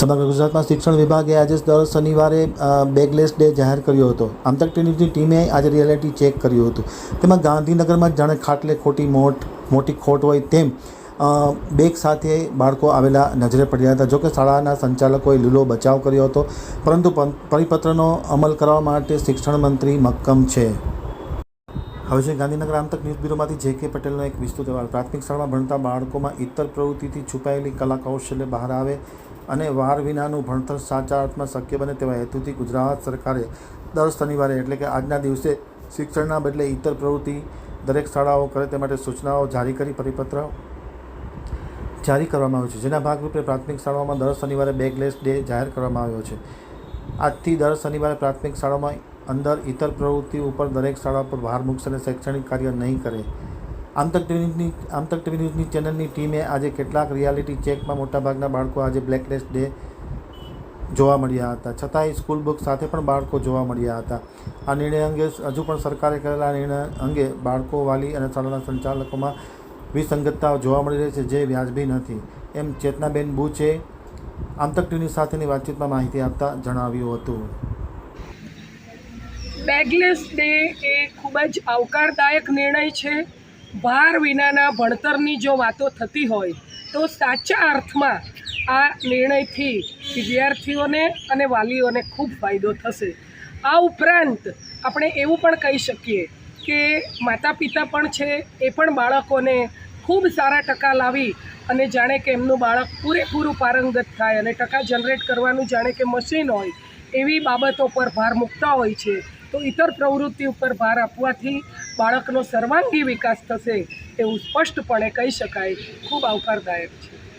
સમગ્ર ગુજરાતમાં શિક્ષણ વિભાગે આજે દર શનિવારે બેગલેસ ડે જાહેર કર્યો હતો. આમતક ટીવીની ટીમે આજે રિયાલિટી ચેક કર્યું હતું. તેમાં ગાંધીનગરમાં જાણે ખાટલે ખોટી મોટ, મોટી ખોટ હોય તેમ બેગ સાથે બાળકો આવેલા નજરે પડ્યા હતા. જોકે શાળાના સંચાલકોએ લીલો બચાવ કર્યો હતો, પરંતુ પરિપત્રનો અમલ કરવા માટે શિક્ષણ મંત્રી મક્કમ છે. હવે છે, ગાંધીનગર આમતક ન્યૂઝ બ્યુરોમાંથી જે કે પટેલનો એક વિસ્તૃત અહેવાલ. પ્રાથમિક શાળામાં ભણતા બાળકોમાં ઇતર પ્રવૃત્તિથી છુપાયેલી કલા કૌશલ્ય બહાર આવે અને વાર વિનાનું ભણતર સાચા અર્થમાં શક્ય બને તેવા હેતુથી ગુજરાત સરકારે દર શનિવારે એટલે કે આજના દિવસે શિક્ષણના બદલે ઇતર પ્રવૃત્તિ દરેક શાળાઓ કરે તે માટે સૂચનાઓ જારી કરી પરિપત્ર જારી કરવામાં આવ્યો છે. જેના ભાગરૂપે પ્રાથમિક શાળાઓમાં દર શનિવારે બેગલેસ ડે જાહેર કરવામાં આવ્યો છે. આજથી દર શનિવારે પ્રાથમિક શાળામાં અંદર ઇતર પ્રવૃત્તિ ઉપર દરેક શાળા પર ભાર મૂકશે અને શૈક્ષણિક કાર્ય નહીં કરે. આમતક ટીવીની આમતક ટીવી ન્યૂઝની ચેનલની ટીમે આજે કેટલાક રિયાલિટી ચેકમાં મોટાભાગના બાળકો આજે બ્લેકલેસ ડે જોવા મળ્યા હતા. છતાંય સ્કૂલ બુક સાથે પણ બાળકો જોવા મળ્યા હતા. આ નિર્ણય અંગે હજુ પણ સરકારે કરેલા નિર્ણય અંગે બાળકો, વાલી અને શાળાના સંચાલકોમાં વિસંગતતા જોવા મળી રહી છે, જે વ્યાજબી નથી. એમ ચેતનાબેન બુચે આમતક ટીવીની સાથેની વાતચીતમાં માહિતી આપતા જણાવ્યું હતું. બેગલેસ ડે એ ખૂબ જ આવકારદાયક નિર્ણય છે. ભાર વિનાના ભણતરની જો વાતો થતી હોય, તો સાચા અર્થમાં આ નિર્ણયથી વિદ્યાર્થીઓને અને વાલીઓને ખૂબ ફાયદો થશે. આ ઉપરાંત, આપણે એવું પણ કહી શકીએ કે માતા પિતા પણ છે, એ પણ બાળકોને ખૂબ સારા ટકા લાવી અને જાણે કે એમનું બાળક પૂરેપૂરું પારંગત થાય અને ટકા જનરેટ કરવાનું જાણે કે મશીન હોય, એવી બાબતો પર ભાર મૂકતા હોય છે. તો ઇતર પ્રવૃત્તિ ઉપર ભાર આપવાથી બાળકનો સર્વાંગી વિકાસ થશે એવું સ્પષ્ટપણે કહી શકાય. ખૂબ આવકારદાયક છે.